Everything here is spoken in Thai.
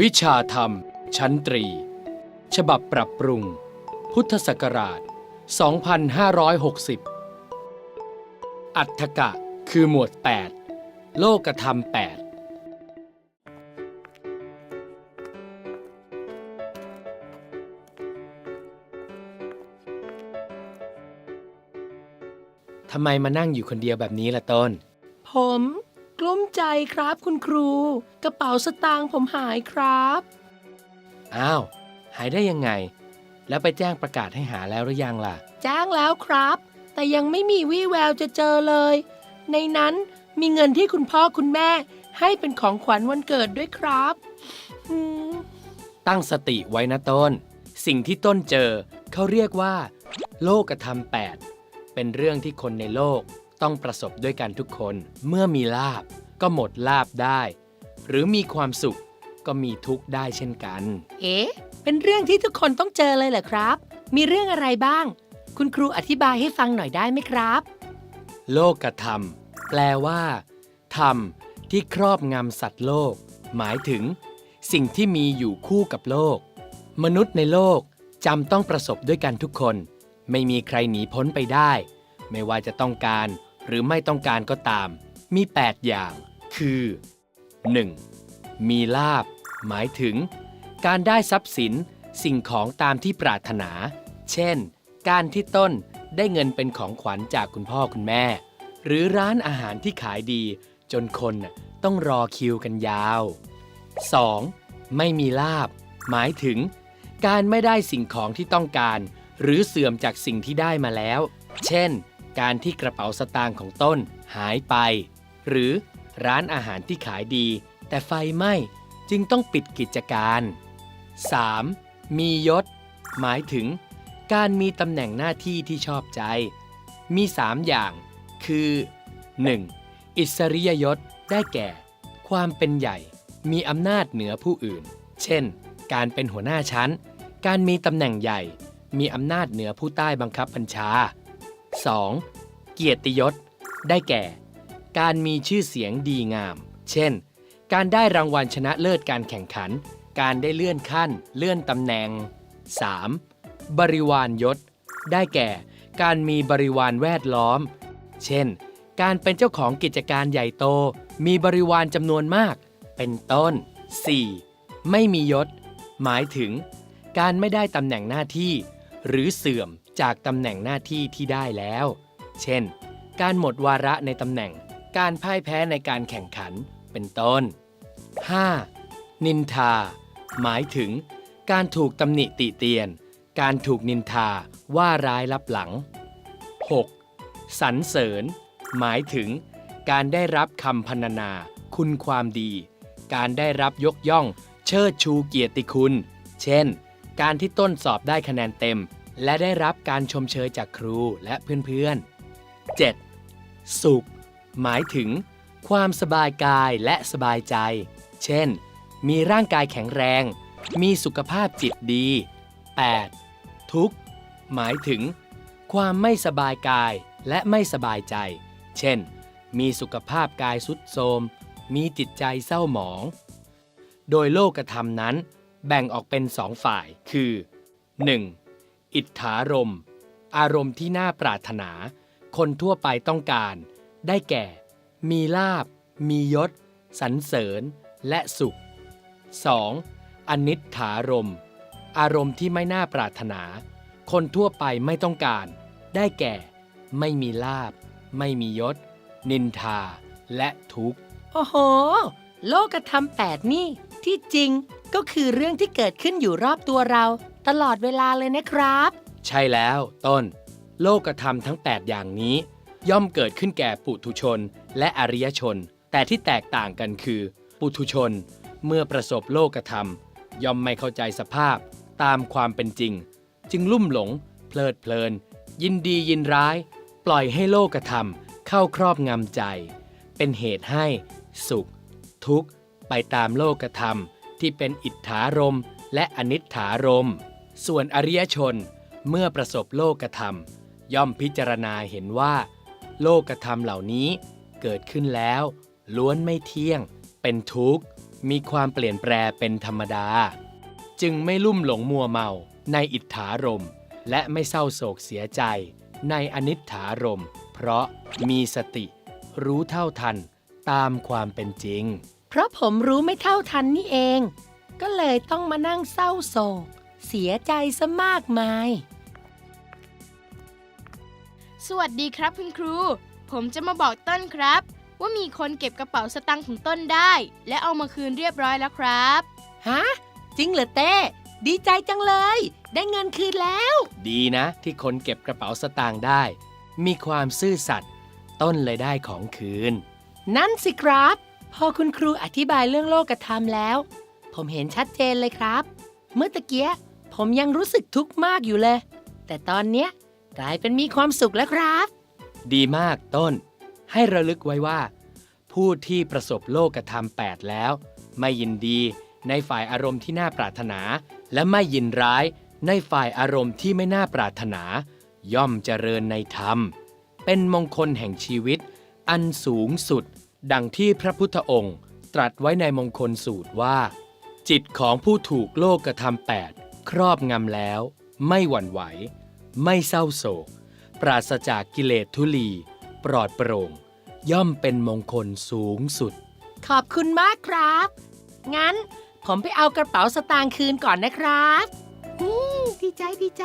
วิชาธรรม ชั้นตรี ฉบับปรับปรุง พุทธศักราช 2560 อัฏฐกะ คือหมวด 8 โลกธรรม 8 ทำไมมานั่งอยู่คนเดียวแบบนี้ล่ะต้น ผม ลุ้มใจครับคุณครู กระเป๋าสตางค์ผมหายครับ อ้าว หายได้ยังไง แล้วไปแจ้งประกาศให้หาแล้วหรือยังล่ะ แจ้งแล้วครับ แต่ยังไม่มีวี่แววจะเจอเลย ในนั้นมีเงินที่คุณพ่อคุณแม่ ให้เป็นของขวัญวันเกิดด้วยครับอืมตั้งสติไว้นะต้น สิ่งที่ต้นเจอเขาเรียกว่า โลกธรรมแปดเป็นเรื่องที่คนในโลก ต้องประสบด้วยกันทุกคน เมื่อมีลาบก็หมดลาบได้ หรือมีความสุขก็มีทุกข์ได้เช่นกัน เอ๊ะ เป็นเรื่องที่ทุกคนต้องเจอเลยเหรอครับ มีเรื่องอะไรบ้าง คุณครูอธิบายให้ฟังหน่อยได้ไหมครับ โลกธรรม แปลว่า ธรรมที่ครอบงำสัตว์โลก หมายถึง สิ่งที่มีอยู่คู่กับโลก มนุษย์ในโลกจำต้องประสบด้วยกันทุกคน ไม่มีใครหนีพ้นไปได้ ไม่ว่าจะต้องการ หรือไม่ต้องการก็ตาม มี 8 อย่าง คือ 1. มีลาบ หมายถึง การได้ทรัพย์สินสิ่งของตามที่ปรารถนา เช่น การที่ต้นได้เงินเป็นของขวัญจากคุณพ่อคุณแม่ หรือร้านอาหารที่ขายดี จนคนต้องรอคิวกันยาว 2. ไม่มีลาบ หมายถึง การไม่ได้สิ่งของที่ต้องการ หรือเสื่อมจากสิ่งที่ได้มาแล้ว เช่น การที่กระเป๋าสตางค์ของต้นหายไป หรือร้านอาหารที่ขายดี แต่ไฟไหม้จึงต้องปิดกิจการ 3. มียศ หมายถึง การมีตำแหน่งหน้าที่ที่ชอบใจ มี 3 อย่าง คือ 1. อิสริยยศได้แก่ ความเป็นใหญ่ มีอำนาจเหนือผู้อื่น เช่น การเป็นหัวหน้าชั้น การมีตำแหน่งใหญ่ มีอำนาจเหนือผู้ใต้บังคับบัญชา 2. เกียรติยศ ได้แก่ การมีชื่อเสียงดีงาม เช่น การได้รางวัลชนะเลิศการแข่งขัน การได้เลื่อนขั้น เลื่อนตำแหน่ง 3. บริวารยศ ได้แก่ การมีบริวารแวดล้อม เช่น การเป็นเจ้าของกิจการใหญ่โต มีบริวารจำนวนมาก เป็นต้น 4. ไม่มียศ หมายถึง การไม่ได้ตำแหน่งหน้าที่ หรือเสื่อม จากตำแหน่งหน้าที่ที่ได้แล้ว เช่น การหมดวาระในตำแหน่ง การพ่ายแพ้ในการแข่งขัน เป็นต้น 5. นินทา หมายถึง การถูกตำหนิติเตียน การถูกนินทาว่าร้ายลับหลัง 6. สรรเสริญ หมายถึง การได้รับคำพรรณนา คุณความดี การได้รับยกย่อง เชิดชูเกียรติคุณ เช่น การที่ต้นสอบได้คะแนนเต็ม และได้รับการชมเชยจากครูและเพื่อนๆ 7. สุข หมายถึง ความสบายกายและสบายใจ เช่น มีร่างกายแข็งแรง มีสุขภาพจิตดี 8. ทุกข์ หมายถึง ความไม่สบายกายและไม่สบายใจ เช่น มีสุขภาพกายสุดโทรม มีจิตใจเศร้าหมอง โดยโลกธรรมนั้น แบ่งออกเป็นสองฝ่าย คือ 1. อิทธารม อารมณ์ที่น่าปรารถนา คนทั่วไปต้องการ ได้แก่ มีลาบ มียศสรรเสริญ และสุข 2. อนิจฐารม อารมณ์ที่ไม่น่าปรารถนา คนทั่วไปไม่ต้องการ ได้แก่ ไม่มีลาบ ไม่มียศ นินทา และทุกข์ โอ้โห โลกธรรมแปดนี่ ที่จริงก็คือเรื่องที่เกิดขึ้นอยู่รอบตัวเรา ตลอดเวลาเลยนะครับ ใช่แล้วต้น โลกธรรมทั้ง 8 อย่างนี้ ย่อมเกิดขึ้นแก่ปุถุชนและอริยชน แต่ที่แตกต่างกันคือ ปุถุชนเมื่อประสบโลกธรรม ย่อมไม่เข้าใจสภาพตามความเป็นจริง จึงลุ่มหลง เพลิดเพลิน ยินดียินร้าย ปล่อยให้โลกธรรมเข้าครอบงำใจ เป็นเหตุให้ สุข ทุกข์ ไปตามโลกธรรมที่เป็นอิทธารมและอนิจฐารมณ์ ส่วนอริยชนเมื่อประสบโลกธรรม ย่อมพิจารณาเห็นว่า โลกธรรมเหล่านี้เกิดขึ้นแล้ว ล้วนไม่เที่ยง เป็นทุกข์ มีความเปลี่ยนแปลเป็นธรรมดา จึงไม่ลุ่มหลงมัวเมาในอิทธารมณ์และไม่เศร้าโศกเสียใจ ในอนิจฐารม เพราะมีสติรู้เท่าทันตามความเป็นจริง เพราะผมรู้ไม่เท่าทันนี่เอง ก็เลยต้องมานั่งเศร้าโศก เสียใจซะมากมาย สวัสดีครับคุณครู ผมจะมาบอกต้นครับ ว่ามีคนเก็บกระเป๋าสตางค์ของต้นได้ และเอามาคืนเรียบร้อยแล้วครับ ฮะ จริงเหรอเต้ดีใจจังเลย ได้เงินคืนแล้ว ดีนะที่คนเก็บกระเป๋าสตางค์ได้ มีความซื่อสัตย์ต้นเลยได้ของคืน นั่นสิครับ พอคุณครูอธิบายเรื่องโลกธรรมแล้ว ผมเห็นชัดเจนเลยครับ เมื่อตะเกีย ผมยังรู้สึกทุกข์มากอยู่เลย แต่ตอนเนี้ยกลายเป็นมีความสุขแล้วครับ ดีมากต้น ให้ระลึกไว้ว่า ผู้ที่ประสบโลกธรรม8แล้ว ไม่ยินดีในฝ่ายอารมณ์ที่น่าปรารถนา และไม่ยินร้ายในฝ่ายอารมณ์ที่ไม่น่าปรารถนา ย่อมเจริญในธรรม เป็นมงคลแห่งชีวิต อันสูงสุด ดังที่พระพุทธองค์ ตรัสไว้ในมงคลสูตรว่า จิตของผู้ถูกโลกธรรม8 ครอบงำแล้ว ไม่หวั่นไหว ไม่เศร้าโศก ปราศจากกิเลสทุลี ปลอดโปร่ง ย่อมเป็นมงคลสูงสุด ขอบคุณมากครับ งั้นผมไปเอากระเป๋าสตางค์คืนก่อนนะครับ อืมดีใจดีใจ